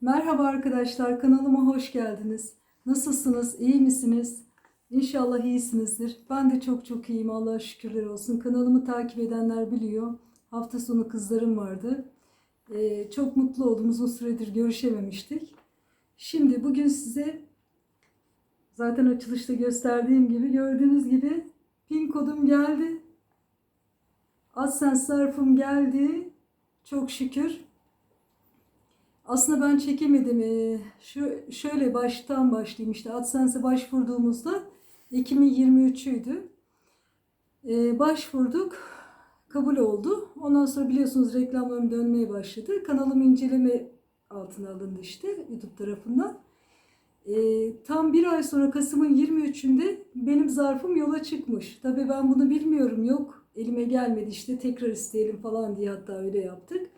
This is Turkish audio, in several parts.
Merhaba arkadaşlar, kanalıma hoş geldiniz. Nasılsınız, iyi misiniz? İnşallah iyisinizdir. Ben de çok çok iyiyim, Allah'a şükürler olsun. Kanalımı takip edenler biliyor. Hafta sonu kızlarım vardı. Ee, çok mutlu oldum, uzun süredir görüşememiştik. Şimdi bugün size zaten açılışta gösterdiğim gibi, gördüğünüz gibi pin kodum geldi. AdSense zarfım geldi. Çok şükür. Aslında ben çekemedim. Ee, şu şöyle baştan başlayayım işte AdSense'e başvurduğumuzda 2023'üydü. Ee, başvurduk. Kabul oldu. Ondan sonra biliyorsunuz reklamlarım dönmeye başladı. Kanalım inceleme altına alındı işte YouTube tarafından. Ee, tam bir ay sonra Kasım'ın 23'ünde benim zarfım yola çıkmış. Tabii ben bunu bilmiyorum. Yok elime gelmedi işte tekrar isteyelim falan diye hatta öyle yaptık.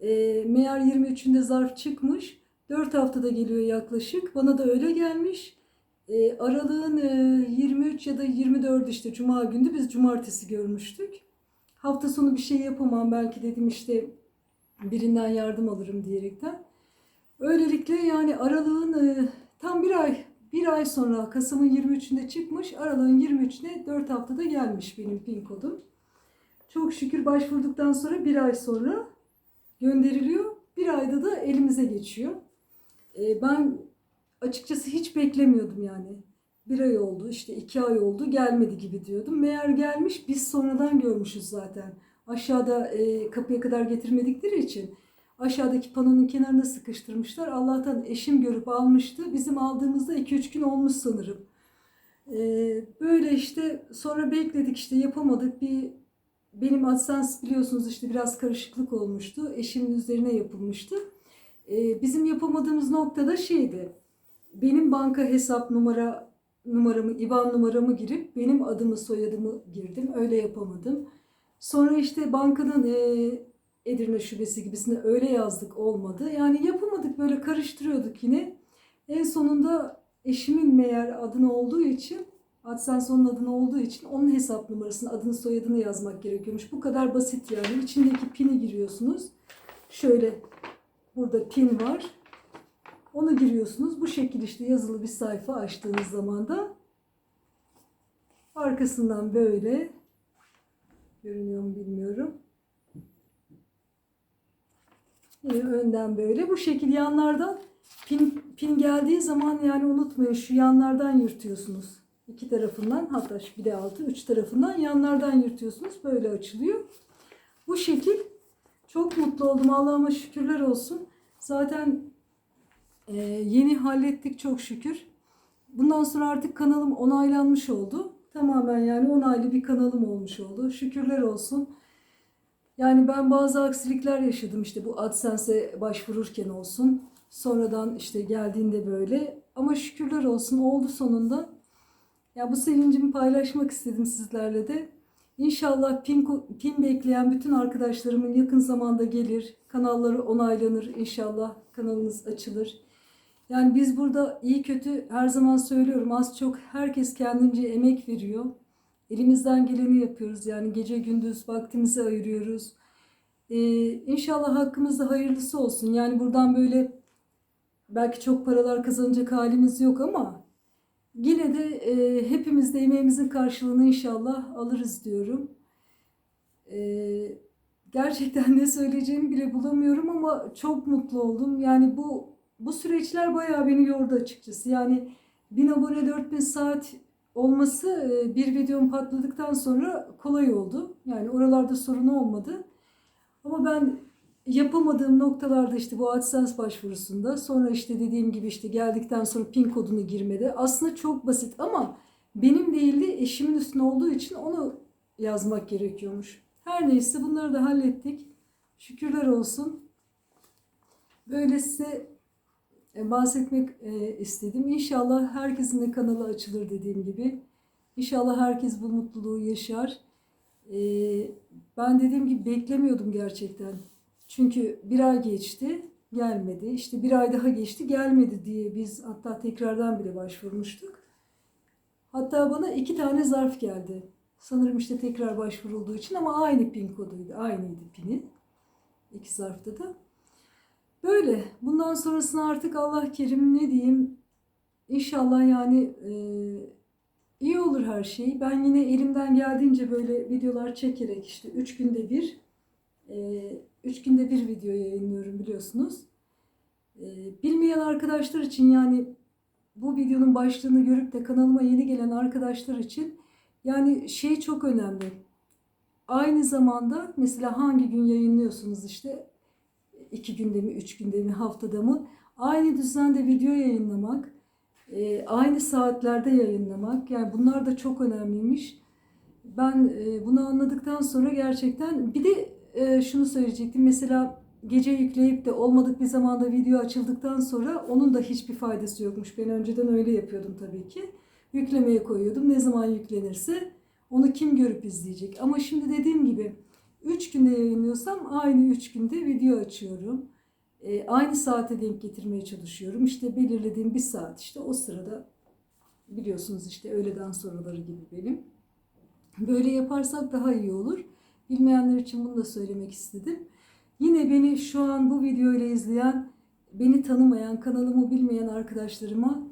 E, meğer 23'ünde zarf çıkmış. 4 haftada geliyor yaklaşık. Bana da öyle gelmiş. E, aralığın e, 23 ya da 24 işte cuma gündü. Biz cumartesi görmüştük. Hafta sonu bir şey yapamam. Belki dedim işte birinden yardım alırım diyerekten. Öylelikle yani aralığın e, tam bir ay bir ay sonra Kasım'ın 23'ünde çıkmış. Aralığın 23'üne 4 haftada gelmiş benim pin kodum. Çok şükür başvurduktan sonra bir ay sonra gönderiliyor. Bir ayda da elimize geçiyor. Ee, ben açıkçası hiç beklemiyordum yani. Bir ay oldu, işte iki ay oldu, gelmedi gibi diyordum. Meğer gelmiş, biz sonradan görmüşüz zaten. Aşağıda e, kapıya kadar getirmedikleri için aşağıdaki panonun kenarına sıkıştırmışlar. Allah'tan eşim görüp almıştı. Bizim aldığımızda 2-3 gün olmuş sanırım. Ee, böyle işte sonra bekledik işte yapamadık. Bir benim AdSense biliyorsunuz işte biraz karışıklık olmuştu. Eşimin üzerine yapılmıştı. Ee, bizim yapamadığımız noktada şeydi. Benim banka hesap numara numaramı, IBAN numaramı girip benim adımı, soyadımı girdim. Öyle yapamadım. Sonra işte bankanın e, Edirne şubesi gibisine öyle yazdık olmadı. Yani yapamadık böyle karıştırıyorduk yine. En sonunda eşimin meğer adını olduğu için AdSense onun adını olduğu için onun hesap numarasını, adını, soyadını yazmak gerekiyormuş. Bu kadar basit yani. İçindeki pini giriyorsunuz. Şöyle burada pin var. Onu giriyorsunuz. Bu şekilde işte yazılı bir sayfa açtığınız zaman da arkasından böyle görünüyor mu bilmiyorum. Yine önden böyle. Bu şekil yanlardan pin, pin geldiği zaman yani unutmayın şu yanlardan yırtıyorsunuz. İki tarafından hatta bir de altı üç tarafından yanlardan yırtıyorsunuz. Böyle açılıyor. Bu şekil çok mutlu oldum. Allah'ıma şükürler olsun. Zaten e, yeni hallettik çok şükür. Bundan sonra artık kanalım onaylanmış oldu. Tamamen yani onaylı bir kanalım olmuş oldu. Şükürler olsun. Yani ben bazı aksilikler yaşadım işte bu AdSense'e başvururken olsun. Sonradan işte geldiğinde böyle. Ama şükürler olsun oldu sonunda. Ya bu sevincimi paylaşmak istedim sizlerle de. İnşallah pin, pin bekleyen bütün arkadaşlarımın yakın zamanda gelir. Kanalları onaylanır inşallah. Kanalınız açılır. Yani biz burada iyi kötü her zaman söylüyorum az çok herkes kendince emek veriyor. Elimizden geleni yapıyoruz yani gece gündüz vaktimizi ayırıyoruz. Ee, inşallah hakkımızda hayırlısı olsun. Yani buradan böyle belki çok paralar kazanacak halimiz yok ama yine de e, hepimiz de emeğimizin karşılığını inşallah alırız diyorum. Ee, gerçekten ne söyleyeceğimi bile bulamıyorum ama çok mutlu oldum. Yani bu bu süreçler bayağı beni yordu açıkçası. Yani 1000 abone 4000 saat olması e, bir videom patladıktan sonra kolay oldu. Yani oralarda sorun olmadı. Ama ben yapamadığım noktalarda işte bu AdSense başvurusunda sonra işte dediğim gibi işte geldikten sonra pin kodunu girmede aslında çok basit ama benim değil de eşimin üstüne olduğu için onu yazmak gerekiyormuş. Her neyse bunları da hallettik. Şükürler olsun. Böyle size e, bahsetmek e, istedim. İnşallah herkesin de kanalı açılır dediğim gibi. İnşallah herkes bu mutluluğu yaşar. E, ben dediğim gibi beklemiyordum gerçekten. Çünkü bir ay geçti, gelmedi. İşte bir ay daha geçti, gelmedi diye biz hatta tekrardan bile başvurmuştuk. Hatta bana iki tane zarf geldi. Sanırım işte tekrar başvurulduğu için ama aynı pin koduydu. Aynıydı pini. İki zarfta da. Böyle. Bundan sonrasını artık Allah kerim ne diyeyim. İnşallah yani e, iyi olur her şey. Ben yine elimden geldiğince böyle videolar çekerek işte 3 günde bir 3 günde bir video yayınlıyorum biliyorsunuz. E, bilmeyen arkadaşlar için yani bu videonun başlığını görüp de kanalıma yeni gelen arkadaşlar için yani şey çok önemli. Aynı zamanda mesela hangi gün yayınlıyorsunuz işte iki günde mi, üç günde mi, haftada mı aynı düzende video yayınlamak, e, aynı saatlerde yayınlamak yani bunlar da çok önemliymiş. Ben e, bunu anladıktan sonra gerçekten bir de e, şunu söyleyecektim mesela gece yükleyip de olmadık bir zamanda video açıldıktan sonra onun da hiçbir faydası yokmuş. Ben önceden öyle yapıyordum tabii ki. Yüklemeye koyuyordum. Ne zaman yüklenirse onu kim görüp izleyecek. Ama şimdi dediğim gibi 3 günde yayınlıyorsam aynı 3 günde video açıyorum. E, aynı saate denk getirmeye çalışıyorum. İşte belirlediğim bir saat işte o sırada biliyorsunuz işte öğleden sonraları gibi benim. Böyle yaparsak daha iyi olur. Bilmeyenler için bunu da söylemek istedim. Yine beni şu an bu videoyla izleyen, beni tanımayan, kanalımı bilmeyen arkadaşlarıma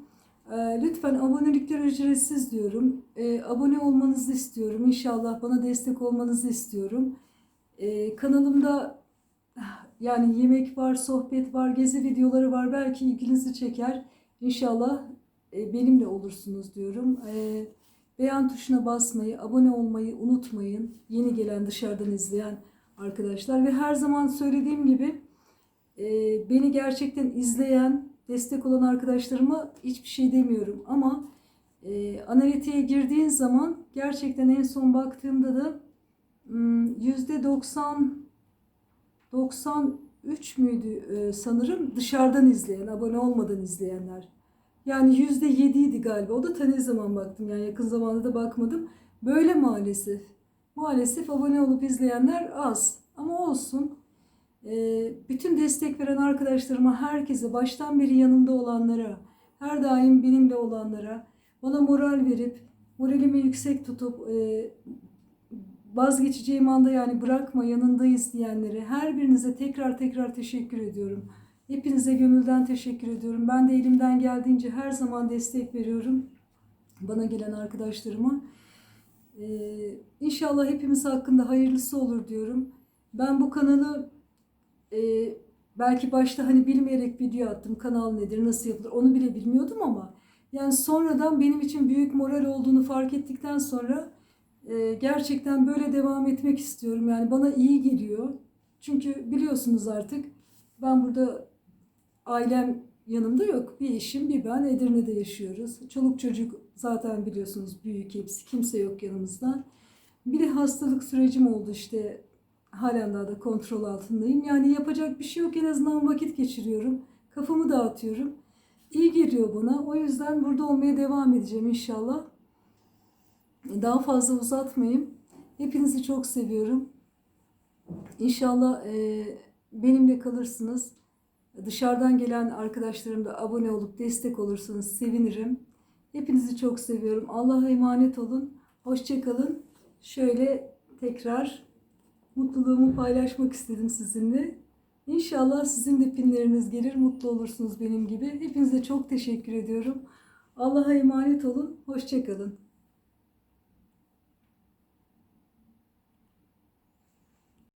e, lütfen abonelikler ücretsiz diyorum. E, abone olmanızı istiyorum. İnşallah bana destek olmanızı istiyorum. E, kanalımda yani yemek var, sohbet var, gezi videoları var. Belki ilginizi çeker. İnşallah benimle olursunuz diyorum. E, beğen tuşuna basmayı, abone olmayı unutmayın. Yeni gelen dışarıdan izleyen arkadaşlar ve her zaman söylediğim gibi e, beni gerçekten izleyen, destek olan arkadaşlarıma hiçbir şey demiyorum ama e, analitiğe girdiğin zaman gerçekten en son baktığımda da hmm, yüzde 90 93 müydü e, sanırım dışarıdan izleyen, abone olmadan izleyenler. Yani yüzde yediydi galiba. O da ta ne zaman baktım yani yakın zamanda da bakmadım. Böyle maalesef. Maalesef abone olup izleyenler az. Ama olsun. Ee, bütün destek veren arkadaşlarıma, herkese, baştan beri yanımda olanlara, her daim benimle olanlara, bana moral verip, moralimi yüksek tutup, e, vazgeçeceğim anda yani bırakma yanındayız diyenlere, her birinize tekrar tekrar teşekkür ediyorum. Hepinize gönülden teşekkür ediyorum. Ben de elimden geldiğince her zaman destek veriyorum bana gelen arkadaşlarıma. Ee, inşallah hepimiz hakkında hayırlısı olur diyorum. Ben bu kanalı e, belki başta hani bilmeyerek video attım. Kanal nedir, nasıl yapılır onu bile bilmiyordum ama yani sonradan benim için büyük moral olduğunu fark ettikten sonra e, gerçekten böyle devam etmek istiyorum. Yani bana iyi geliyor. Çünkü biliyorsunuz artık ben burada ailem yanımda yok. Bir eşim, bir ben Edirne'de yaşıyoruz. Çoluk çocuk zaten biliyorsunuz büyük hepsi. Kimse yok yanımızda. Bir de hastalık sürecim oldu işte. Halen daha da kontrol altındayım. Yani yapacak bir şey yok. En azından vakit geçiriyorum. Kafamı dağıtıyorum. İyi geliyor bana. O yüzden burada olmaya devam edeceğim inşallah. Daha fazla uzatmayayım. Hepinizi çok seviyorum. İnşallah benimle kalırsınız. Dışarıdan gelen arkadaşlarım da abone olup destek olursanız sevinirim. Hepinizi çok seviyorum. Allah'a emanet olun. Hoşçakalın. Şöyle tekrar mutluluğumu paylaşmak istedim sizinle. İnşallah sizin de pinleriniz gelir, mutlu olursunuz benim gibi. Hepinize çok teşekkür ediyorum. Allah'a emanet olun. Hoşçakalın.